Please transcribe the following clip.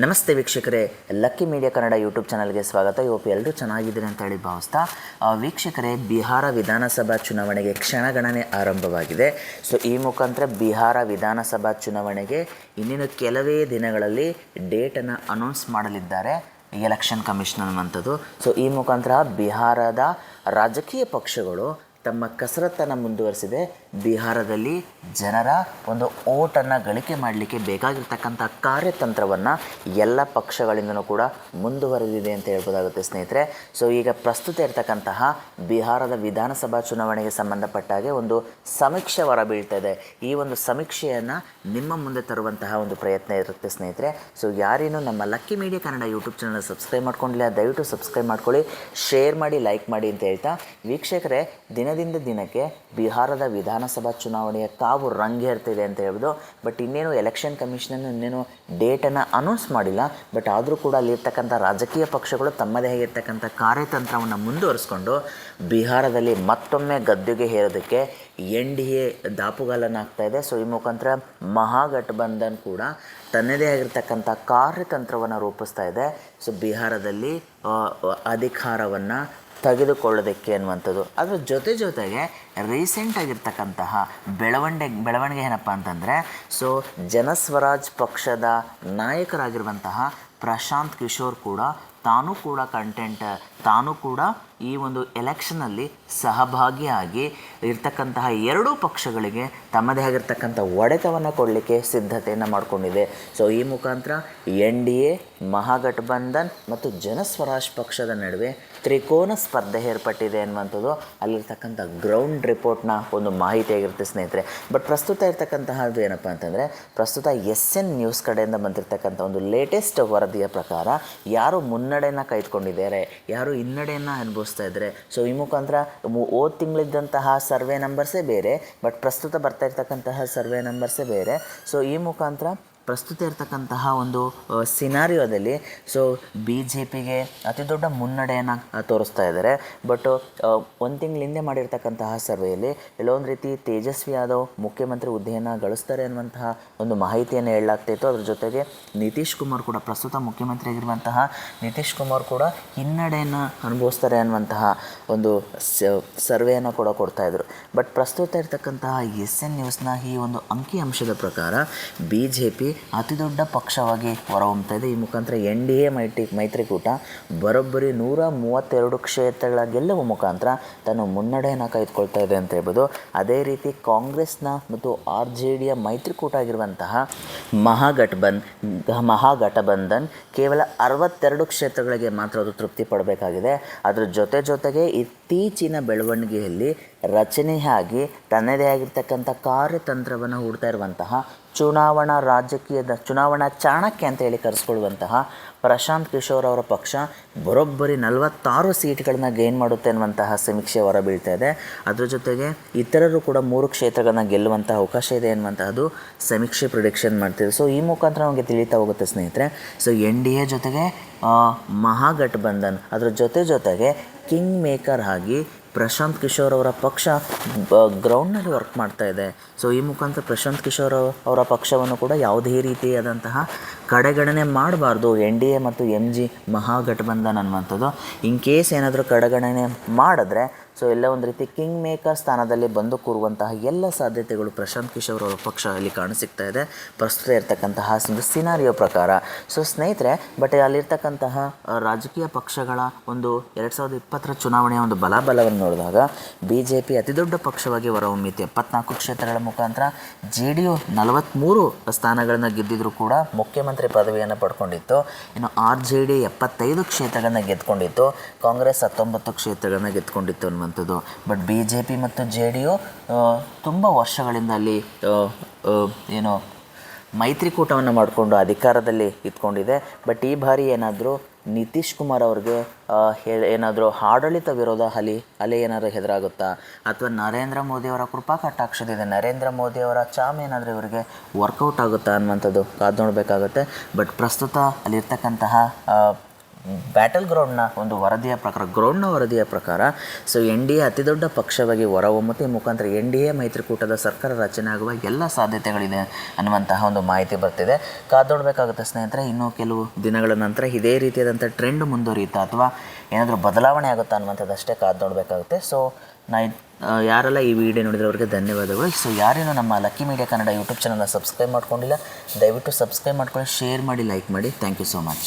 ನಮಸ್ತೆ ವೀಕ್ಷಕರೇ, lucky media Kannada YouTube ಚಾನಲ್ಗೆ ಸ್ವಾಗತ. ಇವತ್ತು ಎಲ್ಲರೂ ಚೆನ್ನಾಗಿದ್ದೀರಿ ಅಂತ ಹೇಳಿ ಭಾವಿಸ್ತಾ ವೀಕ್ಷಕರೇ, ಬಿಹಾರ ವಿಧಾನಸಭಾ ಚುನಾವಣೆಗೆ ಕ್ಷಣಗಣನೆ ಆರಂಭವಾಗಿದೆ. ಸೊ ಈ ಮುಖಾಂತರ ಬಿಹಾರ ವಿಧಾನಸಭಾ ಚುನಾವಣೆಗೆ ಇನ್ನಿನ ಕೆಲವೇ ದಿನಗಳಲ್ಲಿ ಡೇಟನ್ನು ಅನೌನ್ಸ್ ಮಾಡಲಿದ್ದಾರೆ ಎಲೆಕ್ಷನ್ ಕಮಿಷನ್ ಅನ್ನುವಂಥದ್ದು. ಸೊ ಈ ಮುಖಾಂತರ ಬಿಹಾರದ ರಾಜಕೀಯ ಪಕ್ಷಗಳು ತಮ್ಮ ಕಸರತ್ತನ್ನು ಮುಂದುವರಿಸಿದೆ. ಬಿಹಾರದಲ್ಲಿ ಜನರ ಒಂದು ಓಟನ್ನು ಗಳಿಕೆ ಮಾಡಲಿಕ್ಕೆ ಬೇಕಾಗಿರ್ತಕ್ಕಂಥ ಕಾರ್ಯತಂತ್ರವನ್ನು ಎಲ್ಲ ಪಕ್ಷಗಳಿಂದನೂ ಕೂಡ ಮುಂದುವರೆದಿದೆ ಅಂತ ಹೇಳ್ಬೋದಾಗುತ್ತೆ ಸ್ನೇಹಿತರೆ. ಸೊ ಈಗ ಪ್ರಸ್ತುತ ಇರತಕ್ಕಂತಹ ಬಿಹಾರದ ವಿಧಾನಸಭಾ ಚುನಾವಣೆಗೆ ಸಂಬಂಧಪಟ್ಟ ಹಾಗೆ ಒಂದು ಸಮೀಕ್ಷೆ ಹೊರಬೀಳ್ತಾ ಇದೆ. ಈ ಒಂದು ಸಮೀಕ್ಷೆಯನ್ನು ನಿಮ್ಮ ಮುಂದೆ ತರುವಂತಹ ಒಂದು ಪ್ರಯತ್ನ ಇರುತ್ತೆ ಸ್ನೇಹಿತರೆ. ಸೊ ಯಾರೇನು ನಮ್ಮ Lucky Media Kannada YouTube channel subscribe ಮಾಡ್ಕೊಂಡಿಲ್ಲ, ದಯವಿಟ್ಟು ಸಬ್ಸ್ಕ್ರೈಬ್ ಮಾಡ್ಕೊಳ್ಳಿ. ಶೇರ್ ಮಾಡಿ ಲೈಕ್ ಮಾಡಿ ಅಂತ ಹೇಳ್ತಾ. ವೀಕ್ಷಕರೇ ದಿನದಿಂದ ದಿನಕ್ಕೆ ಬಿಹಾರದ ವಿಧಾನಸಭಾ ಚುನಾವಣೆಯ ಕಾವು ರಂಗೇರ್ತಿದೆ ಅಂತ ಹೇಳ್ಬೋದು. ಬಟ್ ಇನ್ನೇನು ಎಲೆಕ್ಷನ್ ಕಮಿಷನ್ ಇನ್ನೇನು ಡೇಟನ್ನು ಅನೌನ್ಸ್ ಮಾಡಿಲ್ಲ. ಬಟ್ ಆದರೂ ಕೂಡ ಅಲ್ಲಿರ್ತಕ್ಕಂಥ ರಾಜಕೀಯ ಪಕ್ಷಗಳು ತಮ್ಮದೇ ಆಗಿರ್ತಕ್ಕಂಥ ಕಾರ್ಯತಂತ್ರವನ್ನು ಮುಂದುವರಿಸ್ಕೊಂಡು ಬಿಹಾರದಲ್ಲಿ ಮತ್ತೊಮ್ಮೆ ಗದ್ದುಗೆ ಹೇರೋದಕ್ಕೆ ಎನ್ ಡಿ ಎ ದಾಪುಗಾಲನ್ನು ಇದೆ. ಸೊ, ಈ ಮುಖಾಂತರ ಮಹಾಗಠಬಂಧನ್ ಕೂಡ ತನ್ನದೇ ಆಗಿರ್ತಕ್ಕಂಥ ಕಾರ್ಯತಂತ್ರವನ್ನು ರೂಪಿಸ್ತಾ ಇದೆ. ಸೊ, ಬಿಹಾರದಲ್ಲಿ ಅಧಿಕಾರವನ್ನು ತೆಗೆದುಕೊಳ್ಳೋದಕ್ಕೆ ಅನ್ನುವಂಥದ್ದು. ಅದರ ಜೊತೆ ಜೊತೆಗೆ ರೀಸೆಂಟ್ ಆಗಿರ್ತಕ್ಕಂತಹ ಬೆಳವಣಿಗೆ ಬೆಳವಣಿಗೆ ಏನಪ್ಪ ಅಂತಂದರೆ ಸೊ ಜನಸ್ವರಾಜ್ ಪಕ್ಷದ ನಾಯಕರಾಗಿರುವಂತಹ ಪ್ರಶಾಂತ್ ಕಿಶೋರ್ ಕೂಡ ತಾನೂ ಕೂಡ ಕಂಟೆಂಟ್ ತಾನೂ ಕೂಡ ಈ ಒಂದು ಎಲೆಕ್ಷನಲ್ಲಿ ಸಹಭಾಗಿಯಾಗಿ ಇರ್ತಕ್ಕಂತಹ ಎರಡೂ ಪಕ್ಷಗಳಿಗೆ ತಮ್ಮದೇ ಆಗಿರ್ತಕ್ಕಂಥ ಒಡೆತವನ್ನು ಕೊಡಲಿಕ್ಕೆ ಸಿದ್ಧತೆಯನ್ನು ಮಾಡಿಕೊಂಡಿದೆ. ಸೊ ಈ ಮುಖಾಂತರ ಎನ್ ಡಿ ಎ, ಮಹಾಗಠಬಂಧನ್ ಮತ್ತು ಜನಸ್ವರಾಜ್ ಪಕ್ಷದ ನಡುವೆ ತ್ರಿಕೋನ ಸ್ಪರ್ಧೆ ಏರ್ಪಟ್ಟಿದೆ ಅನ್ನುವಂಥದ್ದು ಅಲ್ಲಿರ್ತಕ್ಕಂಥ ಗ್ರೌಂಡ್ ರಿಪೋರ್ಟ್ನ ಒಂದು ಮಾಹಿತಿ ಆಗಿರುತ್ತೆ ಸ್ನೇಹಿತರೆ. ಬಟ್ ಪ್ರಸ್ತುತ ಇರತಕ್ಕಂತಹದ್ದು ಏನಪ್ಪ ಅಂತಂದರೆ, ಪ್ರಸ್ತುತ ಎಸ್ ಎನ್ ನ್ಯೂಸ್ ಕಡೆಯಿಂದ ಬಂದಿರತಕ್ಕಂಥ ಒಂದು ಲೇಟೆಸ್ಟ್ ವರದಿಯ ಪ್ರಕಾರ ಯಾರು ಮುನ್ನಡೆಯನ್ನು ಕೈತ್ಕೊಂಡಿದ್ದಾರೆ, ಯಾರು ಹಿನ್ನಡೆಯನ್ನು ಅನುಭವಿಸ್ತಾ ಇದ್ದರೆ ಸೊ ಈ ಮುಖಾಂತರ ಓದ್ ತಿಂಗಳಿದ್ದಂತಹ ಸರ್ವೆ ನಂಬರ್ಸೇ ಬೇರೆ ಬಟ್ ಪ್ರಸ್ತುತ ಬರ್ತಾ ಇರ್ತಕ್ಕಂತಹ ಸರ್ವೆ ನಂಬರ್ಸೇ ಬೇರೆ. ಸೊ ಈ ಮುಖಾಂತರ ಪ್ರಸ್ತುತ ಇರತಕ್ಕಂತಹ ಒಂದು ಸಿನಾರಿಯೋದಲ್ಲಿ ಸೊ ಬಿ ಜೆ ಪಿಗೆ ಅತಿ ದೊಡ್ಡ ಮುನ್ನಡೆಯನ್ನು ತೋರಿಸ್ತಾ ಇದ್ದಾರೆ ಬಟ್ ಒಂದು ತಿಂಗಳ ಹಿಂದೆ ಮಾಡಿರ್ತಕ್ಕಂತಹ ಸರ್ವೆಯಲ್ಲಿ ಕೆಲವೊಂದು ರೀತಿ ತೇಜಸ್ವಿ ಯಾದವ್, ಮುಖ್ಯಮಂತ್ರಿ ಹುದ್ದೆಯನ್ನು ಗಳಿಸ್ತಾರೆ ಅನ್ನುವಂತಹ ಒಂದು ಮಾಹಿತಿಯನ್ನು ಹೇಳಲಾಗ್ತಿತ್ತು ಅದ್ರ ಜೊತೆಗೆ ನಿತೀಶ್ ಕುಮಾರ್ ಕೂಡ, ಪ್ರಸ್ತುತ ಮುಖ್ಯಮಂತ್ರಿ ಆಗಿರುವಂತಹ ನಿತೀಶ್ ಕುಮಾರ್ ಕೂಡ ಹಿನ್ನಡೆಯನ್ನು ಅನುಭವಿಸ್ತಾರೆ ಅನ್ನುವಂತಹ ಒಂದು ಸರ್ವೆಯನ್ನು ಕೂಡ ಕೊಡ್ತಾ ಇದ್ರು. ಬಟ್ ಪ್ರಸ್ತುತ ಇರತಕ್ಕಂತಹ ಎಸ್ ಎನ್ ನ್ಯೂಸ್ನ ಈ ಒಂದು ಅಂಕಿ ಅಂಶದ ಪ್ರಕಾರ ಬಿ ಜೆ ಪಿ ಅತಿ ದೊಡ್ಡ ಪಕ್ಷವಾಗಿ ಹೊರಹೊಮ್ತಾ ಇದೆ. ಈ ಮುಖಾಂತರ ಎನ್ ಡಿ ಎ ಮೈಟಿ, ಮೈತ್ರಿಕೂಟ ಬರೋಬ್ಬರಿ ನೂರ ಮೂವತ್ತೆರಡು ಕ್ಷೇತ್ರಗಳ ಗೆಲ್ಲುವ ಮುಖಾಂತರ ತನ್ನ ಮುನ್ನಡೆಯನ್ನು ಕಾಯ್ದುಕೊಳ್ತಾ ಇದೆ ಅಂತ ಹೇಳ್ಬೋದು. ಅದೇ ರೀತಿ ಕಾಂಗ್ರೆಸ್ನ ಮತ್ತು ಆರ್ ಜೆ ಡಿಯ ಮೈತ್ರಿಕೂಟ ಆಗಿರುವಂತಹ ಮಹಾಘಟಬನ್ ಮಹಾಗಠಬಂಧನ್ ಕೇವಲ ಅರವತ್ತೆರಡು ಕ್ಷೇತ್ರಗಳಿಗೆ ಮಾತ್ರ ಅದು ತೃಪ್ತಿ ಪಡಬೇಕಾಗಿದೆ. ಅದರ ಜೊತೆ ಜೊತೆಗೆ ಇತ್ತೀಚಿನ ಬೆಳವಣಿಗೆಯಲ್ಲಿ ರಚನೆಯಾಗಿ ತನ್ನದೇ ಆಗಿರ್ತಕ್ಕಂಥ ಕಾರ್ಯತಂತ್ರವನ್ನು ಹೂಡ್ತಾ ಇರುವಂತಹ ಚುನಾವಣಾ ರಾಜಕೀಯದ ಚುನಾವಣಾ ಚಾಣಕ್ಯ ಅಂತ ಹೇಳಿ ಕರೆಸ್ಕೊಳ್ಳುವಂತಹ ಪ್ರಶಾಂತ್ ಕಿಶೋರ್ ಅವರ ಪಕ್ಷ ಬರೋಬ್ಬರಿ ನಲವತ್ತಾರು ಸೀಟ್ಗಳನ್ನ ಗೇನ್ ಮಾಡುತ್ತೆ ಅನ್ನುವಂತಹ ಸಮೀಕ್ಷೆ ಹೊರಬೀಳ್ತಾ ಇದೆ. ಅದರ ಜೊತೆಗೆ ಇತರರು ಕೂಡ ಮೂರು ಕ್ಷೇತ್ರಗಳನ್ನ ಗೆಲ್ಲುವಂತಹ ಅವಕಾಶ ಇದೆ ಅನ್ನುವಂತಹದ್ದು ಸಮೀಕ್ಷೆ ಪ್ರಿಡಿಕ್ಷನ್ ಮಾಡ್ತಿದೆ. ಸೊ ಈ ಮುಖಾಂತರ ನಮಗೆ ತಿಳಿತಾ ಹೋಗುತ್ತೆ ಸ್ನೇಹಿತರೆ. ಸೊ ಎನ್ ಡಿ ಎ ಜೊತೆಗೆ ಮಹಾಗಠಬಂಧನ್ ಅದರ ಜೊತೆ ಜೊತೆಗೆ ಕಿಂಗ್ ಮೇಕರ್ ಆಗಿ ಪ್ರಶಾಂತ್ ಕಿಶೋರ್ ಅವರ ಪಕ್ಷ ಗ್ರೌಂಡ್ನಲ್ಲಿ ವರ್ಕ್ ಮಾಡ್ತಾ ಇದೆ. ಸೊ ಈ ಮುಖಾಂತರ ಪ್ರಶಾಂತ್ ಕಿಶೋರ್ ಅವ- ಅವರ ಪಕ್ಷವನ್ನು ಕೂಡ ಯಾವುದೇ ರೀತಿಯಾದಂತಹ ಕಡೆಗಣನೆ ಮಾಡಬಾರ್ದು. ಎನ್ ಡಿ ಎ ಮತ್ತು ಎಂ ಜಿ ಮಹಾಗಠಬಂಧನ್ ಅನ್ನುವಂಥದ್ದು. ಇನ್ ಕೇಸ್ ಏನಾದರೂ ಕಡೆಗಣನೆ ಮಾಡಿದ್ರೆ ಸೊ ಎಲ್ಲ ಒಂದು ರೀತಿ ಕಿಂಗ್ ಮೇಕರ್ ಸ್ಥಾನದಲ್ಲಿ ಬಂದು ಕೂರುವಂತಹ ಎಲ್ಲ ಸಾಧ್ಯತೆಗಳು ಪ್ರಶಾಂತ್ ಕಿಶೋರ್ ಅವರ ಪಕ್ಷ ಅಲ್ಲಿ ಕಾಣಿಸ್ತಾ ಇದೆ. ಪ್ರಸ್ತುತ ಇರತಕ್ಕಂತಹ ಒಂದು ಸಿನಾರಿಯೋ ಪ್ರಕಾರ. ಸೊ ಸ್ನೇಹಿತರೆ, ಬಟ್ ಅಲ್ಲಿರ್ತಕ್ಕಂತಹ ರಾಜಕೀಯ ಪಕ್ಷಗಳ ಒಂದು ಎರಡು ಸಾವಿರದ ಇಪ್ಪತ್ತರ ಚುನಾವಣೆಯ ಒಂದು ಬಲಾಬಲವನ್ನು ನೋಡಿದಾಗ ಬಿ ಜೆ ಪಿ ಅತಿ ದೊಡ್ಡ ಪಕ್ಷವಾಗಿ ಹೊರಹೊಮ್ಮಿತ್ತು ಎಪ್ಪತ್ನಾಲ್ಕು ಕ್ಷೇತ್ರಗಳ ಮುಖಾಂತರ ಜೆ ಡಿ ಯು ನಲವತ್ತ್ಮೂರು ಸ್ಥಾನಗಳನ್ನು ಗೆದ್ದಿದ್ರೂ ಕೂಡ ಮುಖ್ಯಮಂತ್ರಿ ಪದವಿಯನ್ನು ಪಡ್ಕೊಂಡಿತ್ತು. ಇನ್ನು ಆರ್ ಜೆ ಡಿ ಎಪ್ಪತ್ತೈದು ಕ್ಷೇತ್ರಗಳನ್ನು ಗೆದ್ದುಕೊಂಡಿತ್ತು ಕಾಂಗ್ರೆಸ್ ಹತ್ತೊಂಬತ್ತು ಕ್ಷೇತ್ರಗಳನ್ನು ಗೆದ್ಕೊಂಡಿತ್ತು ಅನ್ನುವಂಥದ್ದು ಬಟ್ ಬಿ ಜೆ ಪಿ ಮತ್ತು ಜೆ ಡಿ ಯು ತುಂಬ ವರ್ಷಗಳಿಂದ ಅಲ್ಲಿ ಏನು ಮೈತ್ರಿಕೂಟವನ್ನು ಮಾಡಿಕೊಂಡು ಅಧಿಕಾರದಲ್ಲಿ ಇದ್ಕೊಂಡಿದೆ ಬಟ್ ಈ ಬಾರಿ ಏನಾದರೂ ನಿತೀಶ್ ಕುಮಾರ್ ಅವ್ರಿಗೆ ಏನಾದರೂ ಆಡಳಿತ ವಿರೋಧ ಅಲಿ ಅಲೆ ಏನಾದರೂ ಎದುರಾಗುತ್ತಾ ಅಥವಾ ನರೇಂದ್ರ ಮೋದಿಯವರ ಕೃಪಾ ಕಟಾಕ್ಷದಿದೆ ನರೇಂದ್ರ ಮೋದಿಯವರ ಚಾಮ್ ಏನಾದರೂ ಇವರಿಗೆ ವರ್ಕೌಟ್ ಆಗುತ್ತಾ ಅನ್ನುವಂಥದ್ದು ಕಾದು ನೋಡಬೇಕಾಗುತ್ತೆ. ಬಟ್ ಪ್ರಸ್ತುತ ಅಲ್ಲಿರ್ತಕ್ಕಂತಹ ಬ್ಯಾಟಲ್ ಗ್ರೌಂಡ್ನ ಒಂದು ವರದಿಯ ಪ್ರಕಾರ ಗ್ರೌಂಡ್ನ ವರದಿಯ ಪ್ರಕಾರ ಸೊ ಎನ್ ಡಿ ಎ ಅತಿ ದೊಡ್ಡ ಪಕ್ಷವಾಗಿ ಹೊರಹೊಮ್ಮತಿ ಮುಖಾಂತರ ಎನ್ ಡಿ ಎ ಮೈತ್ರಿಕೂಟದ ಸರ್ಕಾರ ರಚನೆ ಆಗುವ ಎಲ್ಲ ಸಾಧ್ಯತೆಗಳಿದೆ ಅನ್ನುವಂತಹ ಒಂದು ಮಾಹಿತಿ ಬರ್ತಿದೆ. ಕಾದೋಡಬೇಕಾಗುತ್ತೆ ಸ್ನೇಹಿತರೆ, ಇನ್ನೂ ಕೆಲವು ದಿನಗಳ ನಂತರ ಇದೇ ರೀತಿಯಾದಂಥ ಟ್ರೆಂಡ್ ಮುಂದುವರಿಯುತ್ತಾ ಅಥವಾ ಏನಾದರೂ ಬದಲಾವಣೆ ಆಗುತ್ತಾ ಅನ್ನುವಂಥದ್ದಷ್ಟೇ ಕಾದು ನೋಡಬೇಕಾಗುತ್ತೆ. ಸೊ ನಾ ಯಾರೆಲ್ಲ ಈ ವಿಡಿಯೋ ನೋಡಿದ್ರೆ ಅವರಿಗೆ ಧನ್ಯವಾದಗಳು. ಸೊ ಯಾರೇನೋ ನಮ್ಮ ಲಕ್ಕಿ ಮೀಡಿಯಾ ಕನ್ನಡ ಯೂಟ್ಯೂಬ್ ಚಾನಲ್ನ ಸಬ್ಸ್ಕ್ರೈಬ್ ಮಾಡ್ಕೊಂಡಿಲ್ಲ, ದಯವಿಟ್ಟು ಸಬ್ಸ್ಕ್ರೈಬ್ ಮಾಡ್ಕೊಳ್ಳಿ ಶೇರ್ ಮಾಡಿ ಲೈಕ್ ಮಾಡಿ. Thank you so much